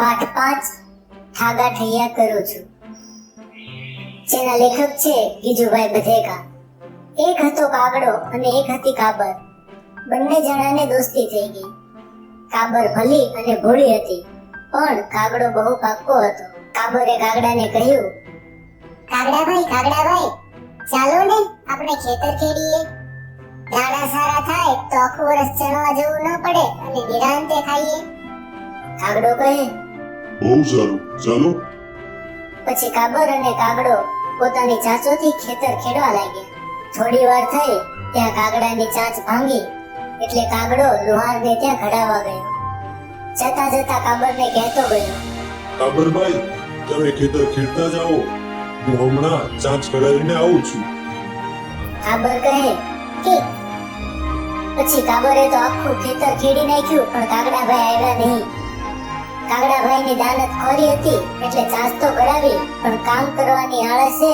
પાઠ પાંચ ઠાગા ઠૈયા કરું છું. જેના લેખક છે ગીજુભાઈ બધેકા. એક હતો કાગડો અને એક હતી કાબર. બંને જણાને દોસ્તી થઈ ગઈ. કાબર ભલી અને ભોળી હતી, પણ કાગડો બહુ પાક્કો હતો. કાબરે કાગડાને કહ્યું, કાગડાભાઈ કાગડાભાઈ, ચાલો ને આપણે ખેતર ખેડીએ. દાડા સારા થાય તો આખું વર્ષ ચણવા જવું ન પડે અને નિરાંતે ખાઈએ. કાગડો કહે બહુ સારું. ચાલો. પછી કાબર અને કાગડો પોતાની ચાંચોથી ખેતર ખેડવા લાગ્યા. થોડી વાર થઈ ત્યાં કાગડાની ચાંચ ભાંગી એટલે કાગડો લુહારને ત્યાં ઘડાવા ગયો. જતા જતા કાબરને કહેતો ગયો કાબરભાઈ તમે ખેતર ખેડતા જાઓ. હું હમણાં ચાંચ કરાવીને આવું છું. કાબર કહે કે પછી કાબરે તો આખું ખેતર ખેડી નાખ્યું પણ કાગડાભાઈ આવ્યા નહીં. કાગડાભાઈની દાનત ખોરી હતી એટલે ચાંચ તો કઢાવી પણ કામ કરવાની આળસે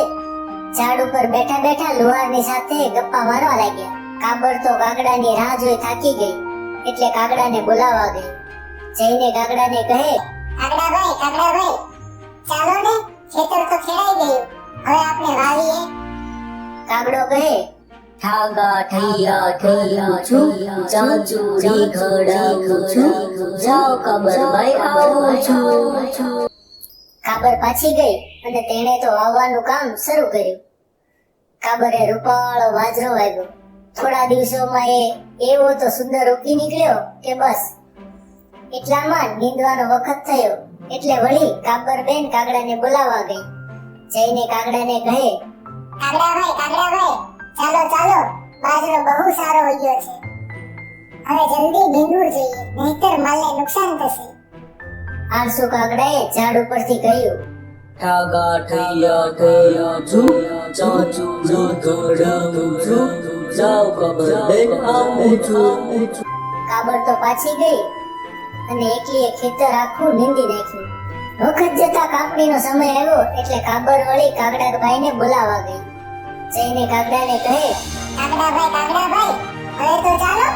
ઝાડ ઉપર બેઠા બેઠા લુહારની સાથે ગપ્પા મારવા લાગ્યા. કાબર તો કાગડાની રાહ જોઈ થાકી ગઈ એટલે કાગડાને બોલાવવા ગઈ. જઈને કાગડાને કહે કાગડાભાઈ કાગડાભાઈ ચાલો ને ખેતર તો ખેડાઈ ગયું. હવે આપણે વાવીએ. કાગડો કહે ઠાગા ઠૈયા ઠૈયા છું ચાચુરી ઘડાવું છું જાઓ કબરભાઈ આવું છું. કાબર પાછી ગઈ અને તેણે તો આવવાનું કામ શરૂ કર્યું. કાબરે રૂપાળો વાજરો વાગ્યો. થોડા દિવસોમાં એ એવો તો સુંદર ઉકી નીકળ્યો કે બસ. એટલામાં નીંદવાનો વખત થયો એટલે વળી કાબર બેન કાગડાને બોલાવા ગઈ. જઈને કાગડાને કહે કાગડાભાઈ કાગડાભાઈ ચાલો ચાલો. બાજરો બહુ સારો ઉગ્યો છે. હવે જલ્દી ભીંડુર જોઈએ નહીતર માલને નુકસાન થશે. આળસુ કાગડાએ ઝાડ ઉપરથી કહ્યું ઠાગા ઠૈયા ઠૈયા છું. ચાચુરી ઘડાવું છું. જાઓ કબરભાઈ આવું છું. કાબર તો પાછી ગઈ. અને એકલીએ ખેતર આખું નીંદી નાખ્યું. વખત જતા કાપણીનો સમય આવ્યો એટલે કાબર વળી કાગડાભાઈને બોલાવા ગઈ. જઈને કાગડાને કહે કાગડાભાઈ કાગડાભાઈ હવે તો ચાલો,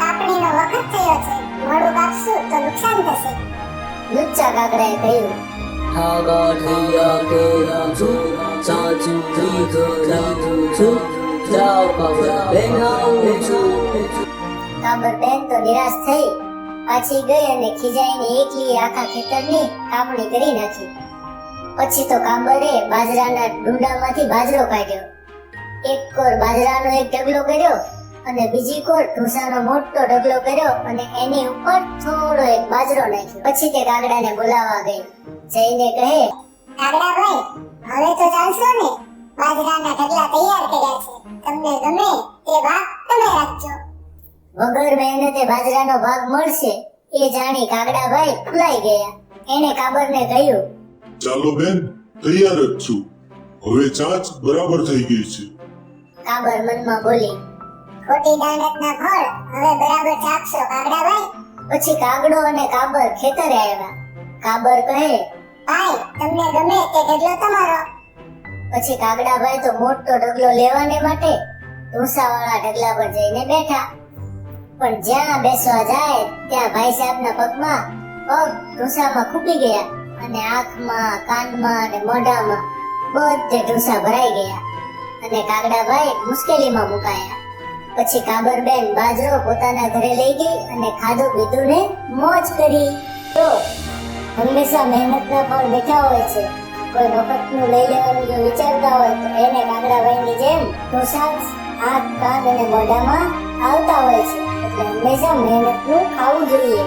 કાપણીનો વખત થયો છે. મોડું કાપશું તો નુકસાન થશે. લુચ્ચા કાગડાએ કહ્યું નિરાશ થઈ, પાછી ગઈ અને ખીજાઈને એકલી આખા ખેતરની કાપણી કરી નાખી. પછી તો કાબરે બાજરાના ડુંડામાંથી બાજરો કાઢ્યો. એક કોર બાજરાનો એક ઢગલો કર્યો અને બીજી કોર ઢોસાનો મોટો ઢગલો કર્યો અને એની ઉપર થોડો એક બાજરો નાખ્યો. પછી તે કાગડાને બોલાવવા ગઈ. જઈને કહે કાગડાભાઈ હવે તો ચાલશો ને? બાજરાના ઢગલા તૈયાર કર્યા છે. તમને ગમે તે ભાગ તમે રાખજો. વગર મહેનતે બાજરાનો ભાગ મળશે એ જાણી કાગડાભાઈ ફૂલાઈ ગયા. એને કાબરને કહ્યું, ચાલો બેન, તૈયાર જ છું. હવે ચાંચ બરાબર થઈ ગઈ છે. કાબર મનમાં બોલી, ખોટી દાંડતના ફળ, હવે બરાબર ચાખશો કાગડાભાઈ પછી કાગડો અને કાબર ખેતરે આવ્યા. કાબર કહે, ભાઈ, તમને ગમે તે ઢગલો તમારો. પછી કાગડાભાઈ તો મોટો ઢગલો લેવાને માટે ઢોસાવાળા ઢગલા પર જઈને બેઠા. પણ જ્યાં બેસવા જાય, ત્યાં ભાઈ સાહેબના પગમાં પગ ઢોસામાં ખૂબી ગયા અને આંખમાં, કાનમાં અને મોઢામાં બધે ઢોસા ભરાઈ ગયા. અને કાગડાભાઈ મુશ્કેલીમાં મુકાયા. પછી કાબરબેન બાજરો પોતાના ઘરે લઈ ગઈ અને ખાધું પીધું ને મોજ કરી. તો હંમેશા મહેનતના ફળ બેઠા હોય છે. કોઈ મફતનું લઈ લેવાનું જો વિચારતા હોય તો એને કાગડાભાઈની જેમ ઢોસા હાથ, કાન અને મોઢામાં આવતા હોય છે. એટલે હંમેશા મહેનતનું ખાવું જોઈએ.